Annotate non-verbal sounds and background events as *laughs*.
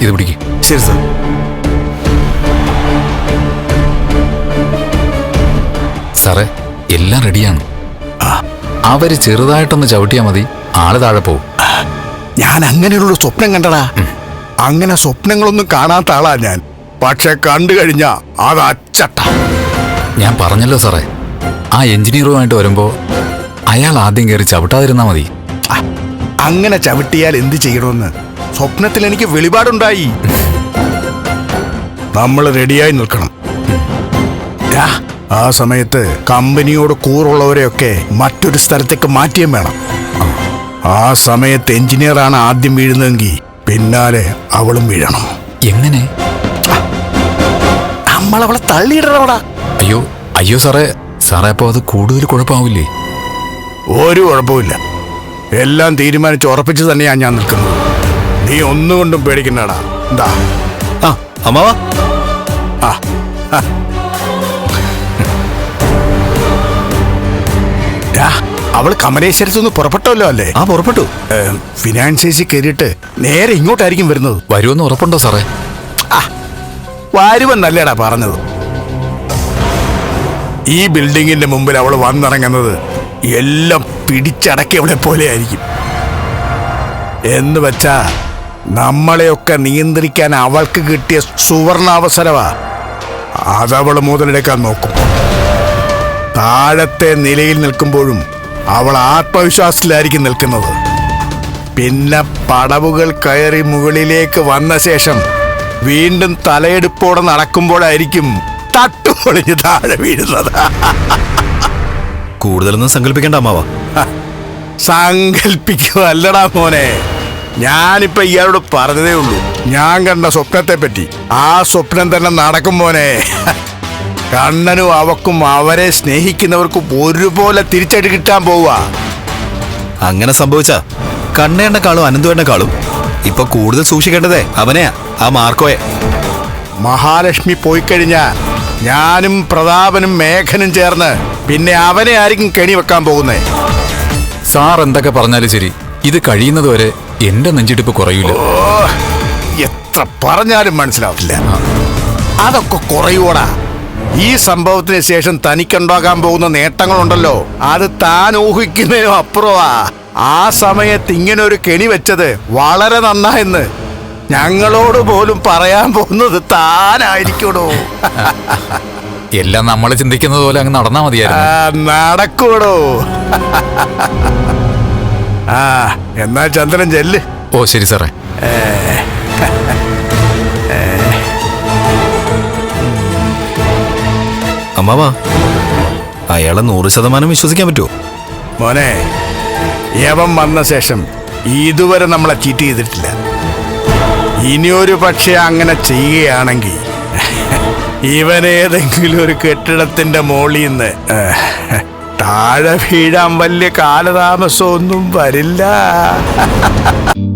ഇത് പിടിക്ക്. ശരി സാർ. സാറേ എല്ലാം റെഡിയാണ്. അവർ ചെറുതായിട്ടൊന്ന് ചവിട്ടിയാൽ മതി. ആൾ താഴെ പോവും. ഞാൻ അങ്ങനെയുള്ള സ്വപ്നം കണ്ടടാ. അങ്ങനെ സ്വപ്നങ്ങളൊന്നും കാണാത്ത ആളാ ഞാൻ. പക്ഷെ കണ്ടു കഴിഞ്ഞാ അത് അച്ചട്ട. ഞാൻ പറഞ്ഞല്ലോ സാറേ. ആ എഞ്ചിനീയറുമായിട്ട് വരുമ്പോ അയാൾ ആദ്യം കയറി ചവിട്ടാതിരുന്നാ മതി. അങ്ങനെ ചവിട്ടിയാൽ എന്ത് ചെയ്യണമെന്ന്? സ്വപ്നത്തിൽ എനിക്ക് വെളിപാടുണ്ടായി. നമ്മൾ റെഡിയായി നിൽക്കണം. ആ സമയത്ത് കമ്പനിയോട് കൂറുള്ളവരെയൊക്കെ മറ്റൊരു സ്ഥലത്തേക്ക് മാറ്റിയും വേണം. ആ സമയത്ത് എഞ്ചിനീയറാണ് ആദ്യം വീഴുന്നതെങ്കിൽ പിന്നാലെ അവളും വീഴണം. എങ്ങനെ? നമ്മളവളെ തള്ളിയിടണവടാ അയ്യോ അയ്യോ സാറേ സാറേ അപ്പോ അത് കൂടുതൽ കുഴപ്പമാവില്ലേ? ഒരു കുഴപ്പമില്ല എല്ലാം തീരുമാനിച്ച് ഉറപ്പിച്ചു തന്നെയാണ് ഞാൻ നിൽക്കുന്നത്. നീ ഒന്നുകൊണ്ടും പേടിക്കുന്നടാ എന്താ ആ അമ്മാവാ. ആ അവൾ ഡാ, കമലേശ്വരത്ത് നിന്ന് പുറപ്പെട്ടല്ലോ അല്ലേ? ആ പുറപ്പെട്ടു. ഫിനാൻസേഴ്സിൽ കയറിയിട്ട് നേരെ ഇങ്ങോട്ടായിരിക്കും വരുന്നത്. വരുമെന്ന് ഉറപ്പുണ്ടോ സാറേ? ആ വരുമെന്നല്ലേടാ പറഞ്ഞത്. ഈ ബിൽഡിങ്ങിന്റെ മുമ്പിൽ അവൾ വന്നിറങ്ങുന്നത് എല്ലാം പിടിച്ചടക്കിയവളെ പോലെ ആയിരിക്കും എന്ന് വെച്ചാ നമ്മളെയൊക്കെ നിയന്ത്രിക്കാൻ അവൾക്ക് കിട്ടിയ സുവർണ അവസരവാ അതവൾ മുതലെടുക്കാൻ നോക്കും. താഴത്തെ നിലയിൽ നിൽക്കുമ്പോഴും അവൾ ആത്മവിശ്വാസത്തിലായിരിക്കും നിൽക്കുന്നത്. പിന്നെ പടവുകൾ കയറി മുകളിലേക്ക് വന്ന ശേഷം വീണ്ടും തലയെടുപ്പോടെ നടക്കുമ്പോഴായിരിക്കും തട്ടുപൊളിഞ്ഞ് താഴെ വീഴുന്നത്. കൂടുതലൊന്നും സങ്കല്പിക്കേണ്ട അമ്മാവാ. അല്ലടാ മോനെ. ഞാനിപ്പോ ഇയാളോട് പറഞ്ഞതേ ഉള്ളൂ. ഞാൻ കണ്ട സ്വപ്നത്തെ പറ്റി ആ സ്വപ്നം തന്നെ നടക്കും മോനെ. *laughs* കണ്ണനും അവക്കും അവരെ സ്നേഹിക്കുന്നവർക്കും ഒരുപോലെ തിരിച്ചടി കിട്ടാൻ പോവുക അങ്ങനെ സംഭവിച്ച കണ്ണേണ്ണക്കാളും അനന്തുവേണ്ണക്കാളും ഇപ്പൊ കൂടുതൽ സൂക്ഷിക്കേണ്ടതേ അവനെയാ ആ മാർക്കോയെ. മഹാലക്ഷ്മി പോയി കഴിഞ്ഞാ ഞാനും പ്രതാപനും മേഘനും ചേർന്ന് പിന്നെ അവനെ ആയിരിക്കും കെണി വെക്കാൻ പോകുന്നേ. സാർ എന്തൊക്കെ പറഞ്ഞാലും ശരി. ഇത് കഴിയുന്നതുവരെ എന്റെ നെഞ്ചിടിപ്പ് കുറയൂല. എത്ര പറഞ്ഞാലും മനസ്സിലാവില്ല അതൊക്കെ കുറയൂടാ. ഈ സംഭവത്തിന് ശേഷം തനിക്കുണ്ടാകാൻ പോകുന്ന നേട്ടങ്ങളുണ്ടല്ലോ. അത് താൻ ഊഹിക്കുന്നതിനും അപ്പുറമാ ആ സമയത്ത് ഇങ്ങനെ ഒരു കെണി വെച്ചത് വളരെ നന്നായെന്ന് ഞങ്ങളോട് പോലും പറയാൻ പോകുന്നത് താനായിരിക്കണോ? എല്ലാം നമ്മൾ ചിന്തിക്കുന്നത് പോലെ അങ്ങ് നടന്നാ മതിയാ മതിയായിരുന്നു നടക്കൂടോ? ആ എന്നാ ചന്ദ്രൻ ചെല്ല്. ഓ ശരി സാറേ. അമ്മാവാ അയാളെ നൂറ് ശതമാനം വിശ്വസിക്കാൻ പറ്റുമോ മോനെ യവൻ വന്ന ശേഷം ഇതുവരെ നമ്മളെ ചീറ്റ് ചെയ്തിട്ടില്ല. ഇനിയൊരു പക്ഷേ അങ്ങനെ ചെയ്യുകയാണെങ്കിൽ ഇവനേതെങ്കിലും ഒരു കെട്ടിടത്തിന്റെ മോളിൽ നിന്ന് താഴെ വീഴാൻ വലിയ കാലതാമസമൊന്നും വരില്ല. *laughs*